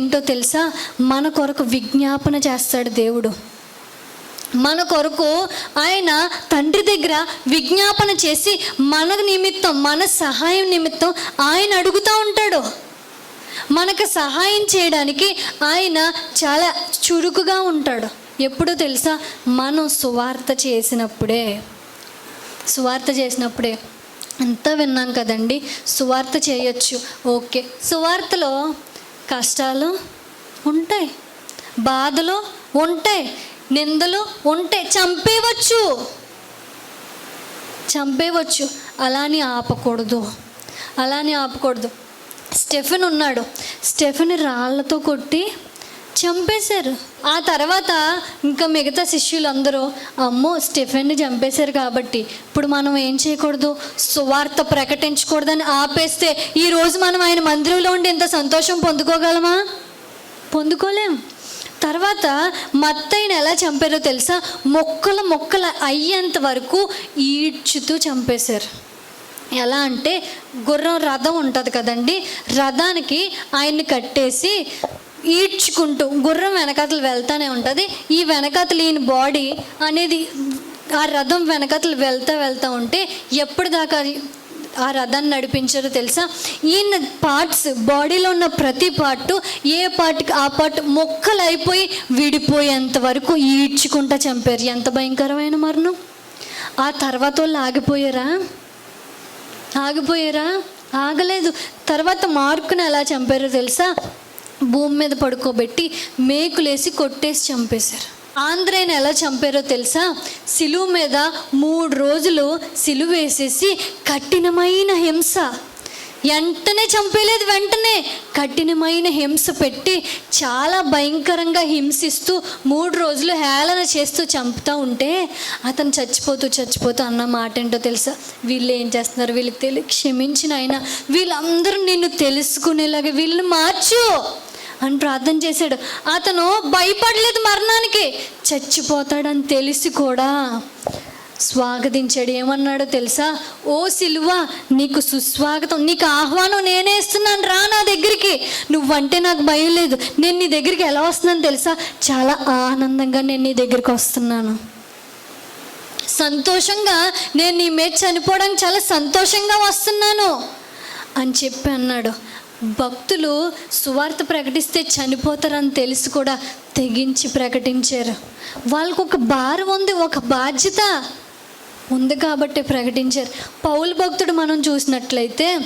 ఏంటో తెలుసా? మన కొరకు విజ్ఞాపన చేస్తాడు దేవుడు. మన కొరకు ఆయన తండ్రి దగ్గర విజ్ఞాపన చేసి మన నిమిత్తం మన సహాయం నిమిత్తం ఆయన అడుగుతూ ఉంటాడు. మనకు సహాయం చేయడానికి ఆయన చాలా చురుకుగా ఉంటాడు. ఎప్పుడో తెలుసా? మనం సువార్త చేసినప్పుడే. సువార్త చేసినప్పుడే. అంతా విన్నాం కదండి? సువార్త చేయొచ్చు. ఓకే. సువార్తలో కష్టాలు ఉంటాయి బాధలు ఉంటాయి నిందలు ఉంటాయి. చంపేవచ్చు చంపేవచ్చు అలాని ఆపకూడదు. అలాని ఆపకూడదు. స్టెఫెన్ ఉన్నాడు. స్టెఫెన్ రాళ్ళతో కొట్టి చంపేశారు. ఆ తర్వాత ఇంకా మిగతా శిష్యులందరూ అమ్మో స్టెఫెన్ని చంపేశారు కాబట్టి ఇప్పుడు మనం ఏం చేయకూడదు? సువార్త ప్రకటించకూడదని ఆపేస్తే ఈరోజు మనం ఆయన మందిరంలో ఉండి ఎంత సంతోషం పొందుకోగలమా? పొందుకోలేం. తర్వాత మత్తైన ఎలా చంపారో తెలుసా? మొక్కల మొక్కల అయ్యేంత వరకు ఈడ్చుతూ చంపేశారు. ఎలా అంటే గుర్రం రథం ఉంటుంది కదండి రథానికి ఆయన్ని కట్టేసి ఈడ్చుకుంటూ గుర్రం వెనకాతలు వెళ్తూనే ఉంటుంది. ఈ వెనకతలు ఈయన బాడీ అనేది ఆ రథం వెనకతలు వెళ్తా వెళ్తూ ఉంటే ఎప్పటిదాకా అది ఆ రథాన్ని నడిపించారో తెలుసా? ఈయన పార్ట్స్ బాడీలో ఉన్న ప్రతి పార్ట్ ఏ పార్ట్కి ఆ పార్ట్ మొక్కలు అయిపోయి విడిపోయేంత వరకు ఈడ్చుకుంటా చంపారు. ఎంత భయంకరమైన మరణం. ఆ తర్వాత వాళ్ళు ఆగిపోయారా? ఆగిపోయారా? ఆగలేదు. తర్వాత మార్కుని ఎలా చంపారో తెలుసా? భూమి మీద పడుకోబెట్టి మేకులేసి కొట్టేసి చంపేశారు. ఆంధ్రాని ఎలా చంపారో తెలుసా? సిలువ మీద మూడు రోజులు సిలువ వేసేసి కఠినమైన హింస. వెంటనే చంపేలేదు వెంటనే. కఠినమైన హింస పెట్టి చాలా భయంకరంగా హింసిస్తూ మూడు రోజులు హేళన చేస్తూ చంపుతూ ఉంటే అతను చచ్చిపోతూ చచ్చిపోతూ అన్న మాట ఏంటో తెలుసా? వీళ్ళు ఏం చేస్తున్నారు? వీళ్ళకి తెలి క్షమించిన ఆయన వీళ్ళందరూ నిన్ను తెలుసుకునేలాగా వీళ్ళని మార్చు. అని ప్రార్థన చేశాడు. అతను భయపడలేదు మరణానికి. చచ్చిపోతాడని తెలిసి కూడా స్వాగతించాడు. ఏమన్నాడో తెలుసా? ఓ సిలువ నీకు సుస్వాగతం నీకు ఆహ్వానం నేనే ఇస్తున్నాను. రా నా దగ్గరికి. నువ్వంటే నాకు భయం లేదు. నేను నీ దగ్గరికి ఎలా వస్తున్నాను తెలుసా? చాలా ఆనందంగా నేను నీ దగ్గరికి వస్తున్నాను. సంతోషంగా నేను నీ మీద చనిపోవడానికి చాలా సంతోషంగా వస్తున్నాను అని చెప్పి అన్నాడు. భక్తులు సువార్త ప్రకటిస్తే చనిపోతారని తెలిసి కూడా తెగించి ప్రకటించారు. వాళ్ళకు ఒక భారం ఉంది ఒక బాధ్యత ఉంది కాబట్టి ప్రకటించారు. పౌలు భక్తుడు మనం చూసినట్లయితే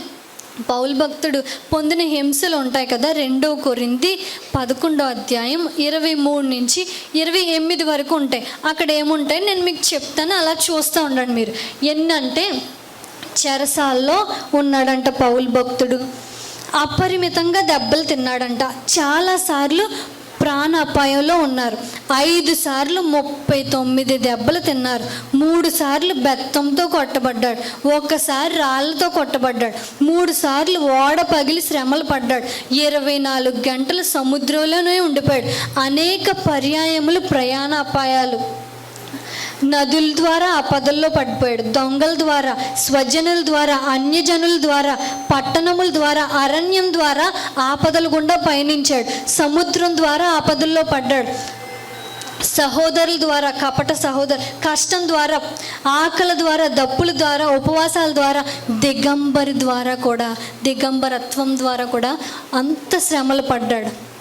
పౌలు భక్తుడు పొందిన హింసలు ఉంటాయి కదా రెండో కొరింది పదకొండో అధ్యాయం ఇరవై మూడు నుంచి ఇరవై ఎనిమిది వరకు ఉంటాయి. అక్కడ ఏముంటాయి? నేను మీకు చెప్తాను అలా చూస్తూ ఉండండి మీరు. ఎన్నంటే చెరసాల్లో ఉన్నాడంట పౌలు భక్తుడు. అపరిమితంగా దెబ్బలు తిన్నాడంట. చాలాసార్లు ప్రాణ అపాయంలో ఉన్నారు. ఐదు సార్లు ముప్పై తొమ్మిది దెబ్బలు తిన్నారు. మూడు సార్లు బెత్తంతో కొట్టబడ్డాడు. ఒక్కసారి రాళ్ళతో కొట్టబడ్డాడు. మూడు సార్లు ఓడ పగిలి శ్రమలు పడ్డాడు. ఇరవై నాలుగు గంటలు సముద్రంలోనే ఉండిపోయాడు. అనేక పర్యాయములు ప్రయాణ అపాయాలు నదుల ద్వారా ఆపదల్లో పడిపోయాడు. దొంగల ద్వారా స్వజనుల ద్వారా అన్యజనుల ద్వారా పట్టణముల ద్వారా అరణ్యం ద్వారా ఆపదల గుండా పయనించాడు. సముద్రం ద్వారా ఆపదల్లో పడ్డాడు. సహోదరుల ద్వారా కపట సహోదరు కష్టం ద్వారా ఆకలి ద్వారా దప్పుల ద్వారా ఉపవాసాల ద్వారా దిగంబరి ద్వారా కూడా దిగంబరత్వం ద్వారా కూడా అంత శ్రమలు పడ్డాడు.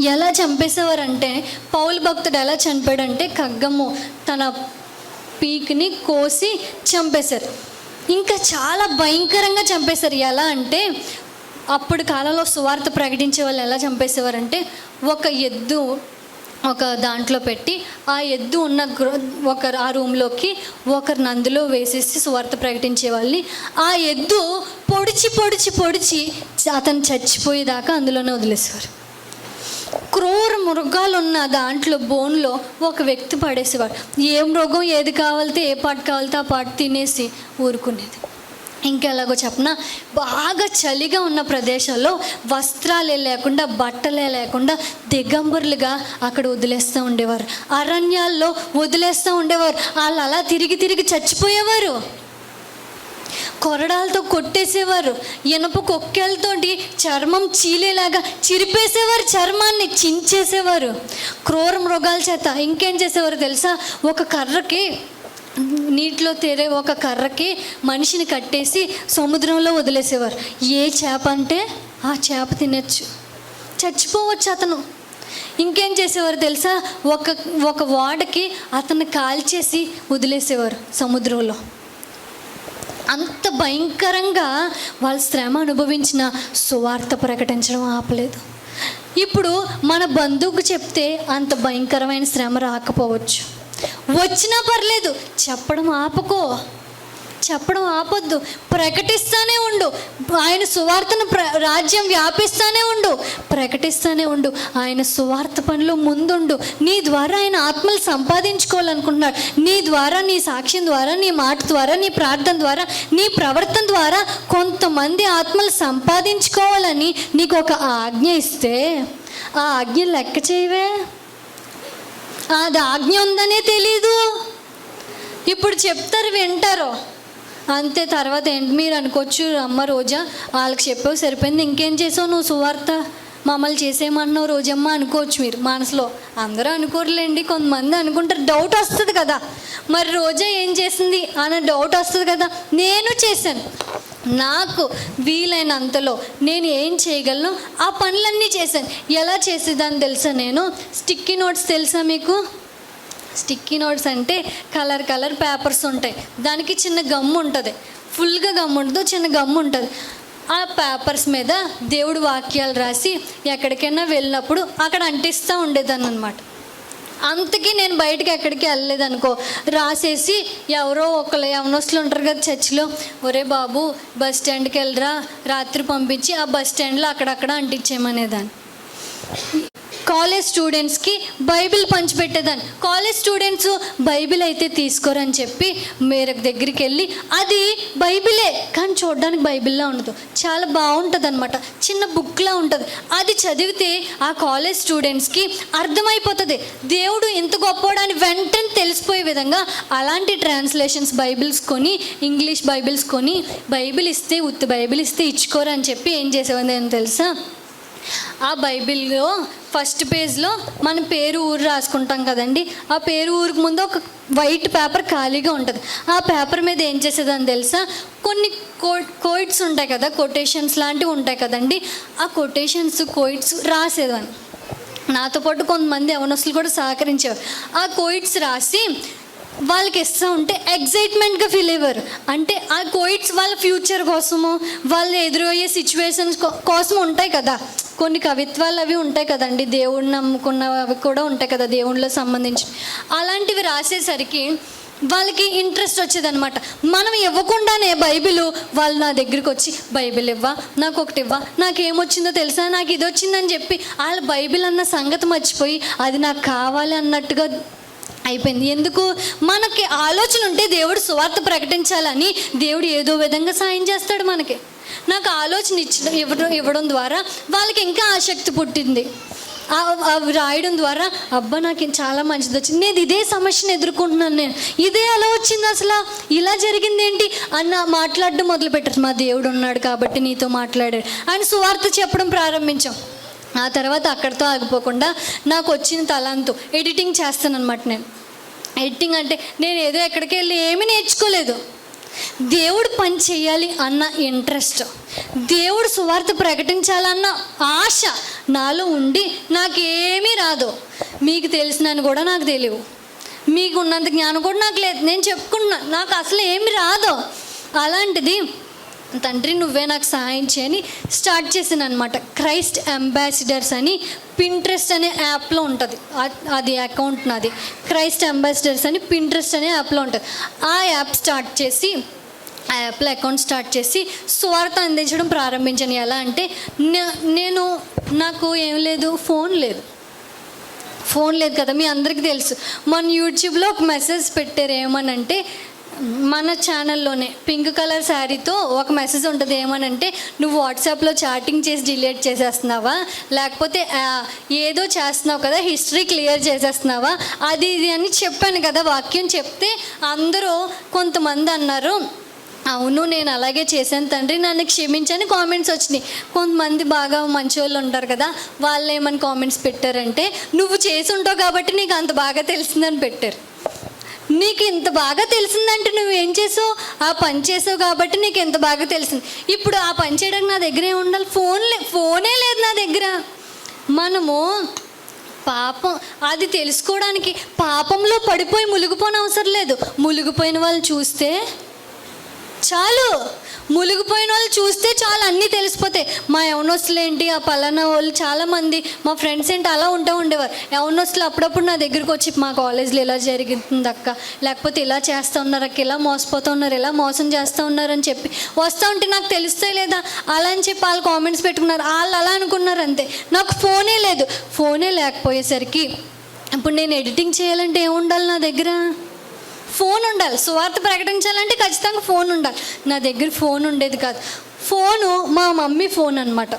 ఎలా చంపేసేవారంటే పౌలు భక్తుడు ఎలా చనిపోయాడంటే ఖగ్గము తన పీక్ని కోసి చంపేశారు. ఇంకా చాలా భయంకరంగా చంపేశారు. ఎలా అంటే అప్పుడు కాలంలో సువార్త ప్రకటించే వాళ్ళు ఎలా చంపేసేవారంటే ఒక ఎద్దు ఒక దాంట్లో పెట్టి ఆ ఎద్దు ఉన్న గ్రో ఒక ఆ రూమ్లోకి ఒకరిని అందులో వేసేసి సువార్త ప్రకటించే వాళ్ళని ఆ ఎద్దు పొడిచి పొడిచి పొడిచి అతను చచ్చిపోయేదాకా అందులోనే వదిలేసేవారు. క్రూర మృగాలు ఉన్న దాంట్లో బోన్లో ఒక వ్యక్తి పడేసేవాడు. ఏ మృగం ఏది కావాలితే ఏ పాట కావాలితే ఆ పాట తినేసి ఊరుకునేది. ఇంకెలాగో చెప్పిన? బాగా చలిగా ఉన్న ప్రదేశాల్లో వస్త్రాలే లేకుండా బట్టలే లేకుండా దిగంబరులుగా అక్కడ వదిలేస్తూ ఉండేవారు. అరణ్యాల్లో వదిలేస్తూ ఉండేవారు. వాళ్ళు అలా తిరిగి తిరిగి చచ్చిపోయేవారు. కొరడాలతో కొట్టేసేవారు. ఇనప కొక్కెలతోటి చర్మం చీలేలాగా చిరిపేసేవారు చర్మాన్ని చించేసేవారు. క్రూర మృగాల చేత ఇంకేం చేసేవారు తెలుసా? ఒక కర్రకి నీటిలో తేరే ఒక కర్రకి మనిషిని కట్టేసి సముద్రంలో వదిలేసేవారు. ఏ చేప అంటే ఆ చేప తినచ్చు. చచ్చిపోవచ్చు అతను. ఇంకేం చేసేవారు తెలుసా? ఒక ఒక వాడకి అతన్ని కాల్చేసి వదిలేసేవారు సముద్రంలో. అంత భయంకరంగా వాళ్ళ శ్రమ అనుభవించిన సువార్త ప్రకటించడం ఆపలేదు. ఇప్పుడు మన బంధువుకు చెప్తే అంత భయంకరమైన శ్రమ రాకపోవచ్చు. వచ్చినా పర్లేదు చెప్పడం ఆపుకో. చెప్పడం ఆపొద్దు. ప్రకటిస్తానే ఉండు. ఆయన సువార్తను ప్ర రాజ్యం వ్యాపిస్తానే ఉండు. ప్రకటిస్తానే ఉండు. ఆయన సువార్త పనులు ముందుండు. నీ ద్వారా ఆయన ఆత్మలు సంపాదించుకోవాలనుకుంటున్నాడు. నీ ద్వారా నీ సాక్ష్యం ద్వారా నీ మాట ద్వారా నీ ప్రార్థన ద్వారా నీ ప్రవర్తన ద్వారా కొంతమంది ఆత్మలు సంపాదించుకోవాలని నీకు ఒక ఆజ్ఞ ఇస్తే ఆ ఆజ్ఞ లెక్క చేయవే? అది ఆజ్ఞ ఉందనే తెలీదు. ఇప్పుడు చెప్తారు వింటారు. అంతే తర్వాత ఏంటి మీరు అనుకోవచ్చు అమ్మ రోజా వాళ్ళకి చెప్పావు సరిపోయింది. ఇంకేం చేసావు నువ్వు సువార్త? మమ్మల్ని చేసేయమన్నావు రోజమ్మ అనుకోవచ్చు మీరు మనసులో. అందరూ అనుకోరులేండి కొంతమంది అనుకుంటారు డౌట్ వస్తుంది కదా. మరి రోజా ఏం చేసింది? అన్న డౌట్ వస్తుంది కదా. నేను చేశాను. నాకు వీలైనంతలో నేను ఏం చేయగలను? ఆ పనులన్నీ చేశాను. ఎలా చేసేదాన్ని తెలుసా నేను? స్టిక్కీ నోట్స్ తెలుసా మీకు? స్టిక్కీ నోట్స్ అంటే కలర్ కలర్ పేపర్స్ ఉంటాయి. దానికి చిన్న గమ్ ఉంటుంది. ఫుల్గా గమ్ ఉండదు చిన్న గమ్ ఉంటుంది. ఆ పేపర్స్ మీద దేవుడు వాక్యాలు రాసి ఎక్కడికైనా వెళ్ళినప్పుడు అక్కడ అంటిస్తూ ఉండేదాన్ని అనమాట అంతకీ నేను బయటకు ఎక్కడికి వెళ్ళలేదనుకో రాసేసి ఎవరో ఒకరు యవనస్తులు ఉంటారు కదా చర్చిలో ఒరే బాబు బస్ స్టాండ్కి వెళ్ళరా? రాత్రి పంపించి ఆ బస్ స్టాండ్లో అక్కడక్కడ అంటించేయమనేదాన్ని. కాలేజ్ స్టూడెంట్స్కి బైబిల్ పంచిపెట్టేదాన్ని కాలేజ్ స్టూడెంట్స్ బైబిల్ అయితే తీసుకోరని చెప్పి మేరకు దగ్గరికి వెళ్ళి అది బైబిలే కానీ చూడడానికి బైబిల్లా ఉండదు. చాలా బాగుంటుంది అనమాట చిన్న బుక్లా ఉంటుంది. అది చదివితే ఆ కాలేజ్ స్టూడెంట్స్కి అర్థమైపోతుంది. దేవుడు ఎంత గొప్పవాడని వెంటనే తెలిసిపోయే విధంగా అలాంటి ట్రాన్స్లేషన్స్ బైబిల్స్ కొని ఇంగ్లీష్ బైబిల్స్ కొని బైబిల్ ఇస్తే ఉత్తి బైబిల్ ఇస్తే ఇచ్చుకోరని చెప్పి ఏం చేసేవాడిని నేను తెలుసా? ఆ బైబిల్లో ఫస్ట్ పేజ్లో మన పేరు ఊరు రాసుకుంటాం కదండి. ఆ పేరు ఊరికి ముందు ఒక వైట్ పేపర్ ఖాళీగా ఉంటుంది. ఆ పేపర్ మీద ఏం చేసేదని తెలుసా? కొన్ని కో కోయిట్స్ ఉంటాయి కదా కొటేషన్స్ లాంటివి ఉంటాయి కదండి. ఆ కొటేషన్స్ కోయిట్స్ రాసేదాన్ని. నాతో పాటు కొంతమంది యవనస్తులు కూడా సహకరించేవారు. ఆ కోయిట్స్ రాసి వాళ్ళకి ఇస్తూ ఉంటే ఎగ్జైట్మెంట్గా ఫీల్ అయ్యారు అంటే ఆ కోయిట్స్ వాళ్ళ ఫ్యూచర్ కోసము వాళ్ళు ఎదురయ్యే సిచ్యువేషన్స్ కోసం ఉంటాయి కదా. కొన్ని కవిత్వాలు అవి ఉంటాయి కదండి. దేవుడిని నమ్ముకున్నవి కూడా ఉంటాయి కదా దేవుళ్ళకి సంబంధించి. అలాంటివి రాసేసరికి వాళ్ళకి ఇంట్రెస్ట్ వచ్చేదనమాట మనం ఇవ్వకుండానే బైబిల్ వాళ్ళు నా దగ్గరికి వచ్చి బైబిల్ ఇవ్వా నాకు ఒకటి ఇవ్వా నాకు ఏమొచ్చిందో తెలుసా నాకు ఇది వచ్చిందని చెప్పి వాళ్ళ బైబిల్ అన్న సంగతి మర్చిపోయి అది నాకు కావాలి అన్నట్టుగా అయిపోయింది. ఎందుకు? మనకి ఆలోచన ఉంటే దేవుడు సువార్త ప్రకటించాలని దేవుడు ఏదో విధంగా సాయం చేస్తాడు మనకి. నాకు ఆలోచన ఇచ్చడం ఇవ్వడం ఇవ్వడం ద్వారా వాళ్ళకి ఇంకా ఆసక్తి పుట్టింది. అవి రాయడం ద్వారా అబ్బా నాకు చాలా మంచిది వచ్చింది. నేను ఇదే సమస్యను ఎదుర్కొంటున్నాను నేను. ఇదే అలా వచ్చింది అసలు. ఇలా జరిగింది ఏంటి? అన్న మాట్లాడడం మొదలుపెట్టారు. మా దేవుడు ఉన్నాడు కాబట్టి నీతో మాట్లాడాడు. ఆయన సువార్త చెప్పడం ప్రారంభించాం. ఆ తర్వాత అక్కడితో ఆగిపోకుండా నాకు వచ్చిన తలాంతు ఎడిటింగ్ చేస్తాను అనమాట నేను. ఎడిటింగ్ అంటే నేను ఏదో ఎక్కడికి వెళ్ళి ఏమీ నేర్చుకోలేదు. దేవుడు పని చేయాలి అన్న ఇంట్రెస్ట్. దేవుడు సువార్త ప్రకటించాలన్న ఆశ నాలో ఉండి నాకేమీ రాదు. మీకు తెలిసినని కూడా నాకు తెలియవు. మీకు ఉన్నంత జ్ఞానం కూడా నాకు లేదు. నేను చెప్పుకున్నా నాకు అసలు ఏమి రాదు. అలాంటిది తండ్రి నువ్వే నాకు సహాయం చేయని స్టార్ట్ చేశాను అనమాట క్రైస్ట్ అంబాసిడర్స్ అని పింట్రెస్ట్ అనే యాప్లో ఉంటుంది. అది అకౌంట్ నాది. క్రైస్ట్ అంబాసిడర్స్ అని పింట్రెస్ట్ అనే యాప్లో ఉంటుంది. ఆ యాప్ స్టార్ట్ చేసి ఆ యాప్లో అకౌంట్ స్టార్ట్ చేసి స్వార్థ అందించడం ప్రారంభించాను. ఎలా అంటే నేను నాకు ఏం లేదు ఫోన్ లేదు. ఫోన్ లేదు కదా మీ అందరికీ తెలుసు. మన యూట్యూబ్లో ఒక మెసేజ్ పెట్టారు ఏమనంటే మన ఛానల్లోనే పింక్ కలర్ శారీతో ఒక మెసేజ్ ఉంటుంది ఏమనంటే నువ్వు వాట్సాప్లో చాటింగ్ చేసి డిలీట్ చేసేస్తున్నావా? లేకపోతే ఏదో చేస్తున్నావు కదా హిస్టరీ క్లియర్ చేసేస్తున్నావా? అది ఇది అని చెప్పాను కదా వాక్యం చెప్తే అందరూ కొంతమంది అన్నారు అవును నేను అలాగే చేశాను తండ్రి నన్ను క్షమించని కామెంట్స్ వచ్చినాయి. కొంతమంది బాగా మంచి వాళ్ళు ఉంటారు కదా వాళ్ళు ఏమని కామెంట్స్ పెట్టారంటే నువ్వు చేసి ఉంటావు కాబట్టి నీకు అంత బాగా తెలిసిందని పెట్టారు. నీకు ఇంత బాగా తెలిసిందంటే నువ్వు ఏం చేసావు? ఆ పని చేసావు కాబట్టి నీకు ఎంత బాగా తెలిసింది. ఇప్పుడు ఆ పని చేయడానికి నా దగ్గర ఏమి ఉండాలి? ఫోన్ లే ఫోనే లేదు నా దగ్గర. మనము పాపం అది తెలుసుకోవడానికి పాపంలో పడిపోయి మునిగిపోని అవసరం లేదు. మునిగిపోయిన వాళ్ళు చూస్తే చాలు. మునిగిపోయిన వాళ్ళు చూస్తే చాలు అన్నీ తెలిసిపోతాయి. మా యవనస్తులు ఏంటి ఆ పలానా వాళ్ళు చాలామంది మా ఫ్రెండ్స్ ఏంటి అలా ఉంటూ ఉండేవారు. యవనస్తులు అప్పుడప్పుడు నా దగ్గరికి వచ్చి మా కాలేజ్లో ఇలా జరిగింది అక్క. లేకపోతే ఇలా చేస్తూ ఉన్నారు అక్క ఇలా మోసపోతూ ఉన్నారు ఇలా మోసం చేస్తూ ఉన్నారు అని చెప్పి. వస్తూ ఉంటే నాకు తెలుస్తాయి లేదా? అలా అని చెప్పి వాళ్ళు కామెంట్స్ పెట్టుకున్నారు. వాళ్ళు అలా అనుకున్నారు అంతే. నాకు ఫోనే లేదు. ఫోనే లేకపోయేసరికి ఇప్పుడు నేను ఎడిటింగ్ చేయాలంటే ఏముండాలి నా దగ్గర? ఫోన్ ఉండాలి. సువార్త ప్రకటించాలంటే ఖచ్చితంగా ఫోన్ ఉండాలి. నా దగ్గర ఫోన్ ఉండేది కాదు. ఫోను మా మమ్మీ ఫోన్ అనమాట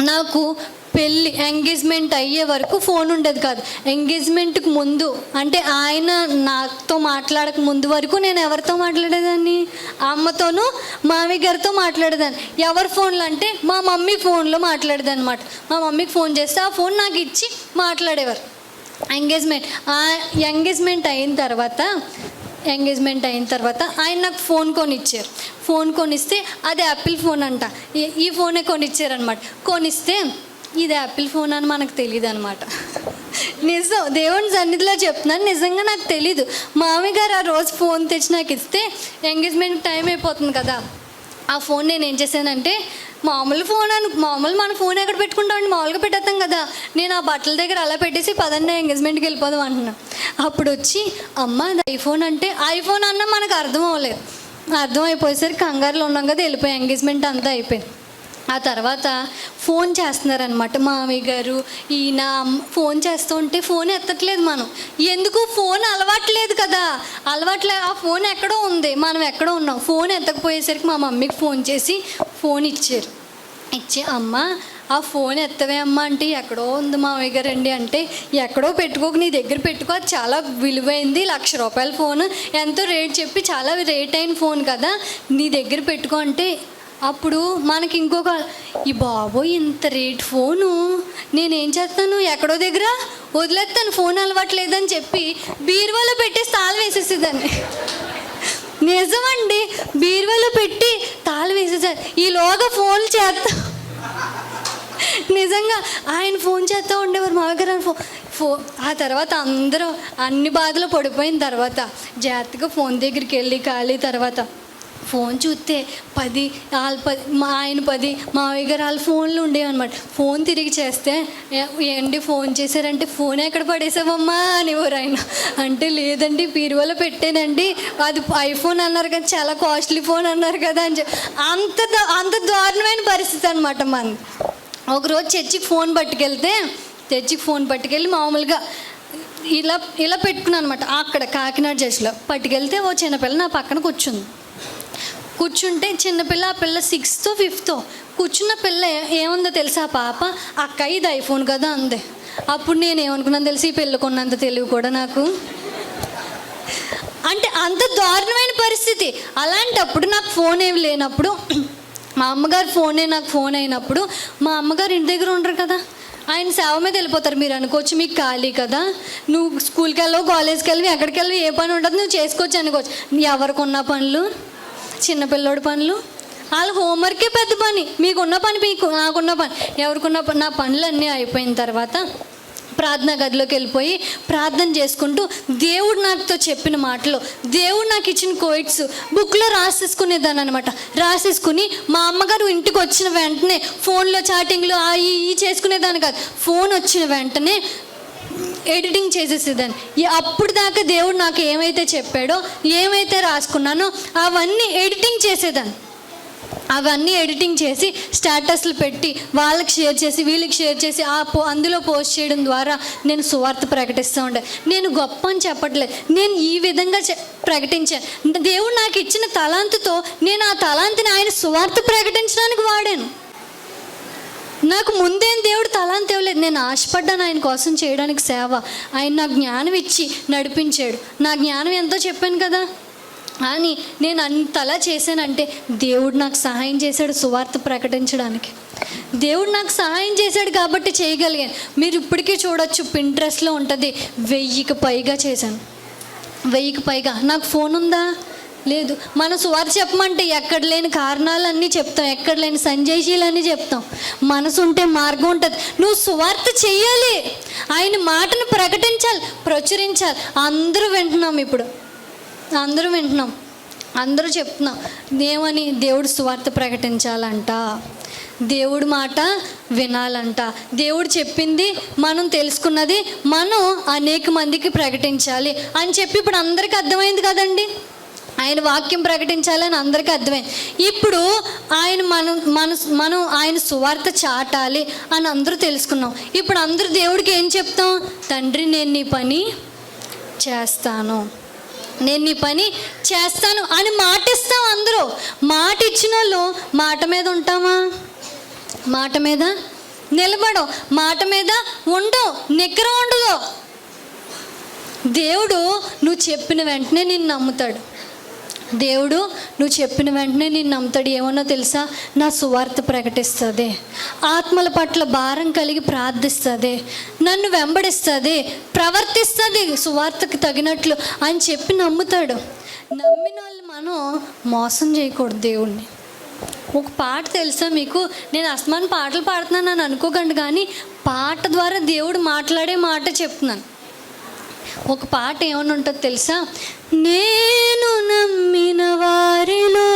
నాకు పెళ్ళి ఎంగేజ్మెంట్ అయ్యే వరకు ఫోన్ ఉండేది కాదు. ఎంగేజ్మెంట్కి ముందు అంటే ఆయన నాతో మాట్లాడక ముందు వరకు నేను ఎవరితో మాట్లాడేదాన్ని? అమ్మతోనూ మామయ్య గారితో మాట్లాడేదాన్ని. ఎవరి ఫోన్లు అంటే మా మమ్మీ ఫోన్లో మాట్లాడేదన్నమాట. అనమాట మా మమ్మీకి ఫోన్ చేస్తే ఆ ఫోన్ నాకు ఇచ్చి మాట్లాడేవారు. ఎంగేజ్మెంట్ ఆ ఎంగేజ్మెంట్ అయిన తర్వాత ఎంగేజ్మెంట్ అయిన తర్వాత ఆయన నాకు ఫోన్ కొనిచ్చారు. ఫోన్ కొనిస్తే అది యాపిల్ ఫోన్ అంట. ఈ- ఈ ఫోనే కొనిచ్చారనమాట కొనిస్తే ఇది యాపిల్ ఫోన్ అని మనకు తెలియదు అనమాట నిజం. దేవుని సన్నిధిలో చెప్తున్నాను. నిజంగా నాకు తెలీదు. మామయ్య గారు ఆ రోజు ఫోన్ తెచ్చి నాకు ఇస్తే ఎంగేజ్మెంట్ టైం అయిపోతుంది కదా. ఆ ఫోన్ నేను ఏం చేశానంటే మామూలు ఫోన్ అను మామూలు మన ఫోన్ ఎక్కడ పెట్టుకుంటామండి? మామూలుగా పెట్టేస్తాం కదా. నేను ఆ బట్టల దగ్గర అలా పెట్టేసి పదండి ఎంగేజ్మెంట్కి వెళ్ళిపోదాం అంటున్నా. అప్పుడు వచ్చి అమ్మ అది ఐఫోన్ అంటే ఐఫోన్ అన్న మనకు అర్థం అవ్వలేదు. అర్థం అయిపోయేసరికి కంగారులో ఉన్నాం కదా వెళ్ళిపోయి ఎంగేజ్మెంట్ అంతా అయిపోయింది. ఆ తర్వాత ఫోన్ చేస్తున్నారనమాట మామయ్య గారు ఈయన ఫోన్ చేస్తూ ఉంటే ఫోన్ ఎత్తట్లేదు మనం. ఎందుకు? ఫోన్ అలవాట్లేదు కదా. అలవాట్లే ఆ ఫోన్ ఎక్కడో ఉంది. మనం ఎక్కడో ఉన్నాం. ఫోన్ ఎత్తకపోయేసరికి మా మమ్మీకి ఫోన్ చేసి ఫోన్ ఇచ్చారు. ఇచ్చి అమ్మ ఆ ఫోన్ ఎత్తవే అమ్మ అంటే ఎక్కడో ఉంది మామయ్య గారు అండి అంటే ఎక్కడో పెట్టుకోక నీ దగ్గర పెట్టుకో. అది చాలా విలువైంది. లక్ష రూపాయల ఫోన్. ఎంతో రేట్ చెప్పి చాలా రేట్ అయిన ఫోన్ కదా. నీ దగ్గర పెట్టుకో అంటే అప్పుడు మనకి ఇంకొక ఈ బాబోయ్ ఇంత రేట్ ఫోను? నేనేం చేస్తాను? ఎక్కడో దగ్గర వదిలేస్తాను ఫోన్ అలవాట్లేదని చెప్పి బీరువాలో పెట్టేసి తాళం వేసేసేదాన్ని. నిజమండి బీరువాలో పెట్టి తాళం వేసేసారు. ఈలోగా ఫోన్ చేస్తా. నిజంగా ఆయన ఫోన్ చేస్తూ ఉండేవారు మామగారు ఫో ఫో ఆ తర్వాత అందరూ అన్ని బాధలు పడిపోయిన తర్వాత జాగ్రత్తగా ఫోన్ దగ్గరికి వెళ్ళి ఖాళీ తర్వాత ఫోన్ చూస్తే పది వాళ్ళ పది మా ఆయన పది మావయ్య గారు వాళ్ళ ఫోన్లు ఉండేవి అనమాట ఫోన్ తిరిగి చేస్తే "ఏ- ఏంటి ఫోన్ చేశారంటే ఫోన్ ఎక్కడ పడేసావమ్మా? అనేవారు ఆయన అంటే లేదండి బీరువాలో పెట్టానండి. అది ఐఫోన్ అన్నారు కదా చాలా కాస్ట్లీ ఫోన్ అన్నారు కదా అని చెప్పి. అంత అంత దారుణమైన పరిస్థితి అనమాట మన ఒకరోజు చర్చికి ఫోన్ పట్టుకెళ్తే చర్చికి ఫోన్ పట్టుకెళ్ళి మామూలుగా ఇలా ఇలా పెట్టుకున్నాను అనమాట అక్కడ కాకినాడ చర్చిలో పట్టుకెళ్తే ఓ చిన్నపిల్ల నా పక్కన కూర్చుంది. కూర్చుంటే చిన్నపిల్ల ఆ పిల్ల సిక్స్త్ ఫిఫ్త్ కూర్చున్న పిల్ల ఏ- ఏముందో తెలుసా ఆ పాప? అక్క ఇది ఐఫోన్ కదా అంది. అప్పుడు నేను ఏమనుకున్నాను తెలిసి? ఈ పిల్ల కొన్నంత తెలివి కూడా నాకు. అంటే అంత దారుణమైన పరిస్థితి. అలాంటప్పుడు నాకు ఫోన్ ఏమి లేనప్పుడు మా అమ్మగారు ఫోనే నాకు ఫోన్ అయినప్పుడు మా అమ్మగారు ఇంటి దగ్గర ఉండరు కదా. ఆయన సేవ మీద వెళ్ళిపోతారు. మీరు అనుకోవచ్చు మీకు ఖాళీ కదా. నువ్వు స్కూల్కి వెళ్ళవు కాలేజ్కి వెళ్ళి ఎక్కడికి వెళ్ళి ఏ పని ఉండదు నువ్వు చేసుకోవచ్చు అనుకోవచ్చు. ఎవరికి ఉన్న పనులు? చిన్నపిల్లోడి పనులు? వాళ్ళ హోంవర్కే పెద్ద పని. మీకున్న పని మీకు నాకున్న పని. ఎవరికున్న పని నా పనులన్నీ అయిపోయిన తర్వాత ప్రార్థనా గదిలోకి వెళ్ళిపోయి ప్రార్థన చేసుకుంటూ దేవుడు నాకుతో చెప్పిన మాటలు. దేవుడు నాకు ఇచ్చిన కోయిట్స్ బుక్లో రాసేసుకునేదాన్ని అనమాట రాసేసుకుని మా అమ్మగారు ఇంటికి వచ్చిన వెంటనే ఫోన్లో చాటింగ్లో ఆ ఈ చేసుకునేదాన్ని కాదు. ఫోన్ వచ్చిన వెంటనే ఎడిటింగ్ చేసేసేదాన్ని. అప్పుడు దాకా దేవుడు నాకు ఏమైతే చెప్పాడో ఏమైతే రాసుకున్నానో అవన్నీ ఎడిటింగ్ చేసేదాన్ని. అవన్నీ ఎడిటింగ్ చేసి స్టేటస్లు పెట్టి వాళ్ళకి షేర్ చేసి వీళ్ళకి షేర్ చేసి ఆ పో అందులో పోస్ట్ చేయడం ద్వారా నేను సువార్త ప్రకటిస్తూ ఉండే. నేను గొప్ప అని చెప్పట్లేదు. నేను ఈ విధంగా ప్రకటించాను దేవుడు నాకు ఇచ్చిన తలాంతుతో నేను ఆ తలాంతిని ఆయన సువార్త ప్రకటించడానికి వాడాను. నాకు ముందేం దేవుడు తలాంతి ఇవ్వలేదు నేను ఆశపడ్డాను ఆయన కోసం చేయడానికి సేవ. ఆయన నా జ్ఞానం ఇచ్చి నడిపించాడు. నా జ్ఞానం ఎంతో చెప్పాను కదా. అని నేను అంతలా చేశానంటే దేవుడు నాకు సహాయం చేశాడు సువార్త ప్రకటించడానికి. దేవుడు నాకు సహాయం చేశాడు కాబట్టి చేయగలిగాను. మీరు ఇప్పటికీ చూడొచ్చు పింట్రెస్ట్లో ఉంటుంది. వెయ్యికి పైగా చేశాను. వెయ్యికి పైగా. నాకు ఫోన్ ఉందా? లేదు మన సువార్త చెప్పమంటే ఎక్కడ లేని కారణాలన్నీ చెప్తాం ఎక్కడ లేని సంజయశీలన్నీ చెప్తాం. మనసు ఉంటే మార్గం ఉంటుంది. నువ్వు సువార్త చెయ్యాలి. ఆయన మాటను ప్రకటించాలి ప్రచురించాలి. అందరూ వింటున్నాం ఇప్పుడు. అందరూ వింటున్నాం. అందరూ చెప్తున్నాం. ఏమని? దేవుడు సువార్త ప్రకటించాలంట. దేవుడి మాట వినాలంట. దేవుడు చెప్పింది మనం తెలుసుకున్నది మనం అనేక మందికి ప్రకటించాలి అని చెప్పి ఇప్పుడు అందరికీ అర్థమైంది కదండి. ఆయన వాక్యం ప్రకటించాలని అందరికీ అర్థమైంది ఇప్పుడు ఆయన మనం మన మనం ఆయన సువార్త చాటాలి అని అందరూ తెలుసుకున్నాం. ఇప్పుడు అందరూ దేవుడికి ఏం చెప్తాం? తండ్రి నేను నీ పని చేస్తాను. నేను నీ పని చేస్తాను అని మాట ఇస్తాం అందరూ. మాట ఇచ్చిన వాళ్ళు మాట మీద ఉంటామా? మాట మీద నిలబడం మాట మీద ఉండవు. నిక్కర ఉండదు. దేవుడు నువ్వు చెప్పిన వెంటనే నిన్ను నమ్ముతాడు. దేవుడు నువ్వు చెప్పిన వెంటనే నేను నమ్ముతాడు. ఏమన్నా తెలుసా? నా సువార్త ప్రకటిస్తుంది. ఆత్మల పట్ల భారం కలిగి ప్రార్థిస్తుంది. నన్ను వెంబడిస్తుంది. ప్రవర్తిస్తుంది సువార్తకు తగినట్లు అని చెప్పి నమ్ముతాడు. నమ్మిన వాళ్ళు మనం మోసం చేయకూడదు దేవుణ్ణి. ఒక పాట తెలుసా మీకు? నేను అస్మాన్ పాటలు పాడుతున్నాను అని అనుకోకండి కానీ పాట ద్వారా దేవుడు మాట్లాడే మాట చెప్తున్నాను. ఒక పాట ఏమని ఉంటుందో తెలుసా? నేను నమ్మిన వారిలో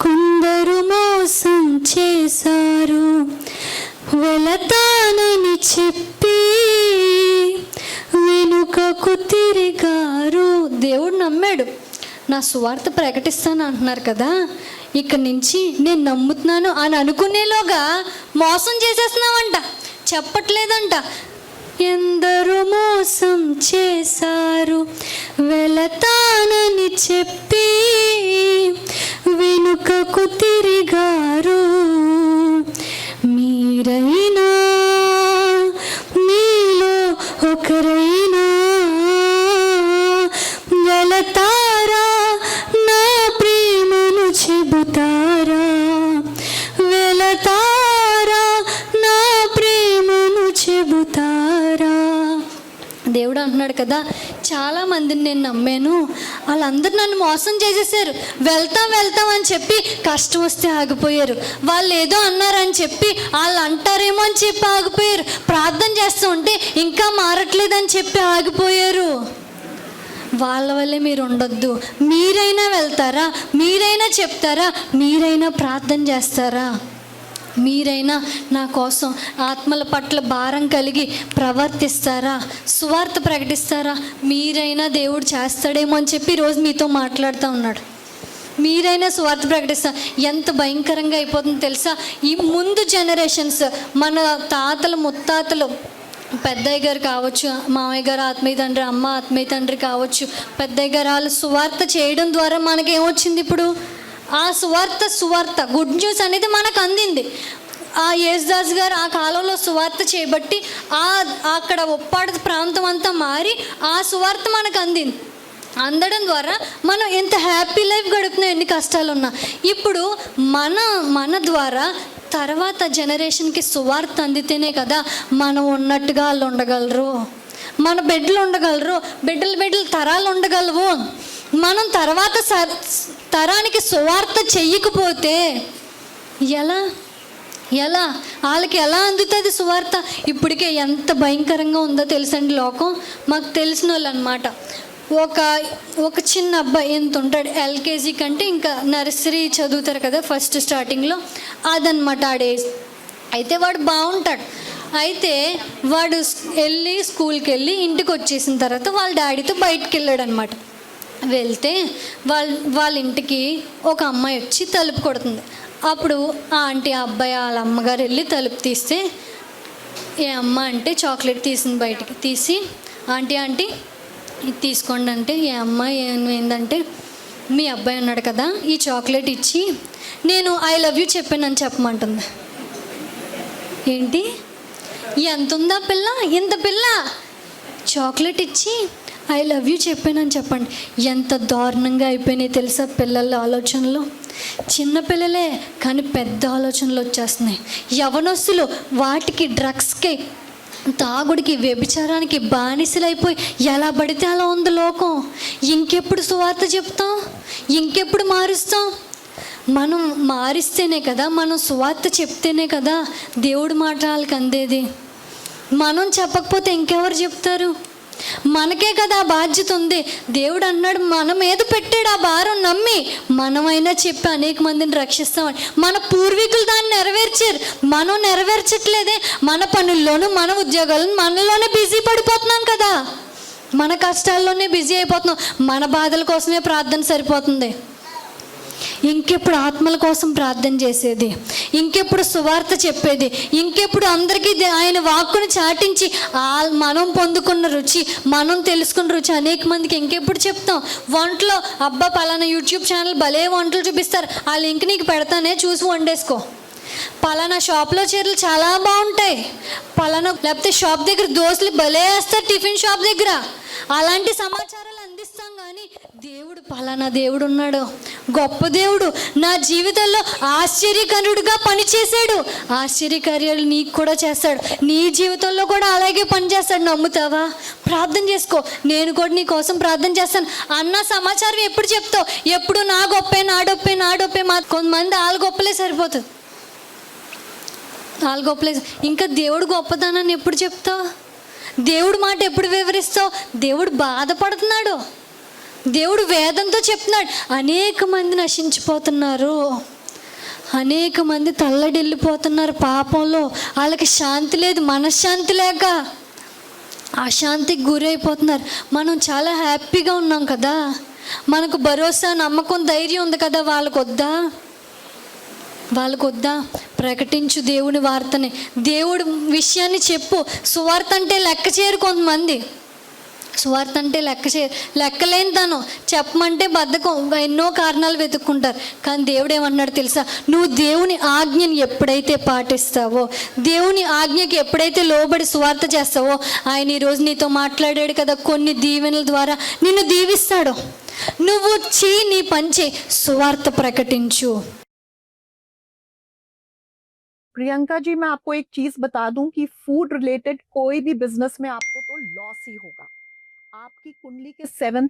కొందరు మోసం చేశారు. వెళతానని చెప్పి వెనుకకు తిరిగారు. దేవుడు నమ్మాడు. నా సువార్త ప్రకటిస్తాను అంటున్నారు కదా. ఇక్కడి నుంచి నేను నమ్ముతున్నాను అని అనుకునేలోగా మోసం చేసేస్తున్నావంట. చెప్పట్లేదంట. ఎందరో మోసం చేశారు వెళతానని చెప్పి వెనుకకు తిరిగారు. మీరైనా దేవుడు కదా. చాలా మందిని నేను నమ్మాను. వాళ్ళందరూ నన్ను మోసం చేసేసారు వెళ్తాం వెళ్తాం అని చెప్పి కష్టం వస్తే ఆగిపోయారు. వాళ్ళు ఏదో అన్నారని చెప్పి వాళ్ళు అంటారేమో అని చెప్పి ఆగిపోయారు. ప్రార్థన చేస్తూ ఉంటే ఇంకా మారట్లేదని చెప్పి ఆగిపోయారు. వాళ్ళ వల్లే మీరు ఉండొద్దు. మీరైనా వెళ్తారా? మీరైనా చెప్తారా? మీరైనా ప్రార్థన చేస్తారా? మీరైనా నా కోసం ఆత్మల పట్ల భారం కలిగి ప్రవర్తిస్తారా? సువార్త ప్రకటిస్తారా? మీరైనా దేవుడు చేస్తాడేమో అని చెప్పి రోజు మీతో మాట్లాడుతూ ఉన్నాడు. మీరైనా స్వార్థ ప్రకటిస్తా. ఎంత భయంకరంగా అయిపోతుందో తెలుసా? ఈ ముందు జనరేషన్స్ మన తాతలు ముత్తాతలు పెద్దయ్య గారు కావచ్చు మామయ్య గారు ఆత్మీయ తండ్రి అమ్మ ఆత్మీయ తండ్రి కావచ్చు పెద్దయ్య గారు వాళ్ళు సువార్త చేయడం ద్వారా మనకి ఏమొచ్చింది ఇప్పుడు? ఆ సువార్త సువార్త గుడ్ న్యూస్ అనేది మనకు అందింది. ఆ యేసుదాస్ గారు ఆ కాలంలో సువార్త చేయబట్టి ఆ అక్కడ ఒప్పాడ ప్రాంతం అంతా మారి ఆ సువార్త మనకు అందింది. అందడం ద్వారా మనం ఎంత హ్యాపీ లైఫ్ గడుపుతున్నాం ఎన్ని కష్టాలు ఉన్నా ఇప్పుడు మన మన ద్వారా తర్వాత జనరేషన్కి సువార్త అందితేనే కదా మనం ఉన్నట్టుగా వాళ్ళు ఉండగలరు. మన బిడ్డలు ఉండగలరు. బిడ్డలు బిడ్డలు తరాలు ఉండగలవు. మనం తర్వాత తరానికి సువార్త చెయ్యకపోతే ఎలా? ఎలా? వాళ్ళకి ఎలా అందుతుంది సువార్త? ఇప్పటికే ఎంత భయంకరంగా ఉందో తెలుసండి లోకం? మాకు తెలిసిన వాళ్ళు అనమాట ఒక ఒక చిన్న అబ్బాయి ఎంత ఉంటాడు ఎల్కేజీ కంటే ఇంకా నర్సరీ చదువుతారు కదా ఫస్ట్ స్టార్టింగ్లో? అదనమాట ఆడేజ్ అయితే వాడు బాగుంటాడు అయితే వాడు వెళ్ళి స్కూల్కి వెళ్ళి ఇంటికి వచ్చేసిన తర్వాత వాళ్ళ డాడీతో బయటికి వెళ్ళాడు అనమాట వెళ్తే వాళ్ళ వాళ్ళ ఇంటికి ఒక అమ్మాయి వచ్చి తలుపు కొడుతుంది. అప్పుడు ఆ ఆంటీ ఆ అబ్బాయి వాళ్ళ అమ్మగారు వెళ్ళి తలుపు తీస్తే ఏ అమ్మ అంటే చాక్లెట్ తీసింది బయటికి. తీసి ఆంటీ ఆంటీ ఇది తీసుకోండి అంటే ఏ అమ్మ ఏమైందంటే మీ అబ్బాయి ఉన్నాడు కదా ఈ చాక్లెట్ ఇచ్చి నేను ఐ లవ్ యూ చెప్పానని చెప్పమంటుంది. ఏంటి? ఎంత ఉందా పిల్ల? ఇంత పిల్ల? చాక్లెట్ ఇచ్చి ఐ లవ్ యూ చెప్పానని చెప్పండి. ఎంత దారుణంగా అయిపోయినాయి తెలుసా పిల్లల ఆలోచనలు? చిన్నపిల్లలే కానీ పెద్ద ఆలోచనలు వచ్చేస్తున్నాయి. యవనస్తులు వాటికి డ్రగ్స్కి తాగుడికి వ్యభిచారానికి బానిసలైపోయి ఎలా పడితే అలా ఉంది లోకం? ఇంకెప్పుడు సువార్త చెప్తాం? ఇంకెప్పుడు మారుస్తాం? మనం మారిస్తేనే కదా మనం సువార్త చెప్తేనే కదా దేవుడి మాట వాళ్ళకి అందేది మనం చెప్పకపోతే ఇంకెవరు చెప్తారు? మనకే కదా ఆ బాధ్యత ఉంది. దేవుడు అన్నాడు మన మీద పెట్టాడు ఆ భారం నమ్మి. మనమైనా చెప్పి అనేక మందిని రక్షిస్తామని మన పూర్వీకులు దాన్ని నెరవేర్చారు. మనం నెరవేర్చట్లేదే. మన పనుల్లోనూ మన ఉద్యోగాలను మనలోనే బిజీ పడిపోతున్నాం కదా. మన కష్టాల్లోనే బిజీ అయిపోతున్నాం. మన బాధల కోసమే ప్రార్థన సరిపోతుంది. ఇంకెప్పుడు ఆత్మల కోసం ప్రార్థన చేసేది? ఇంకెప్పుడు సువార్త చెప్పేది? ఇంకెప్పుడు అందరికీ ఆయన వాక్కును చాటించి ఆ- మనం పొందుకున్న రుచి మనం తెలుసుకున్న రుచి అనేక మందికి ఇంకెప్పుడు చెప్తాం. వంటలో అబ్బా పలానా యూట్యూబ్ ఛానల్ భలే వంటలు చూపిస్తారు. ఆ లింక్ నీకు పెడతానే చూసి వండేసుకో. పలానా షాప్లో చీరలు చాలా బాగుంటాయి. పలానా లేకపోతే షాప్ దగ్గర దోశలు భలే వేస్తారు టిఫిన్ షాప్ దగ్గర. అలాంటి సమాచారం అందిస్తాం కానీ దేవుడు పలానా దేవుడు ఉన్నాడు. గొప్ప దేవుడు. నా జీవితంలో ఆశ్చర్యకరుడుగా పనిచేశాడు. ఆశ్చర్యకార్యాలు నీకు కూడా చేస్తాడు. నీ జీవితంలో కూడా అలాగే పనిచేస్తాడు. నమ్ముతావా? ప్రార్థన చేసుకో. నేను కూడా నీ కోసం ప్రార్థన చేస్తాను. అన్న సమాచారం ఎప్పుడు చెప్తావు? ఎప్పుడు నా గొప్పే నా డొప్పే నా డొప్పే మా కొంతమంది వాళ్ళ గొప్పలే సరిపోతుంది వాళ్ళ గొప్పలే ఇంకా దేవుడు గొప్పదనాన్ని ఎప్పుడు చెప్తావు? దేవుడు మాట ఎప్పుడు వివరిస్తావు? దేవుడు బాధపడుతున్నాడు. దేవుడు వేదంతో చెప్తున్నాడు. అనేక మంది నశించిపోతున్నారు. అనేక మంది తల్లడిల్లిపోతున్నారు పాపంలో. వాళ్ళకి శాంతి లేదు మనశ్శాంతి లేక. అశాంతికి గురైపోతున్నారు. మనం చాలా హ్యాపీగా ఉన్నాం కదా. మనకు భరోసా నమ్మకం ధైర్యం ఉంది కదా వాళ్ళకు వద్దా వాళ్ళకు వద్దా ప్రకటించు దేవుని వార్తని. దేవుడు విషయాన్ని చెప్పు. సువార్త అంటే లెక్క చేయరు కొంతమంది. సువార్త అంటే లెక్క చే లెక్కలేని తను. చెప్పమంటే బద్ధకం. ఎన్నో కారణాలు వెతుక్కుంటారు. కానీ దేవుడు ఏమన్నాడు తెలుసా? నువ్వు దేవుని ఆజ్ఞని ఎప్పుడైతే పాటిస్తావో దేవుని ఆజ్ఞకి ఎప్పుడైతే లోబడి సువార్త చేస్తావో ఆయన ఈరోజు నీతో మాట్లాడాడు కదా కొన్ని దీవెనల ద్వారా. నిన్ను దీవిస్తాడు. నువ్వు చేయి నీ పంచే సువార్త ప్రకటించు. प्रियंका जी, मैं आपको एक चीज़ बता दूँ कि फ़ूड रिलेटेड कोई भी बिज़नेस में आपको तो लॉस ही होगा। आपकी कुंडली के सेवंथ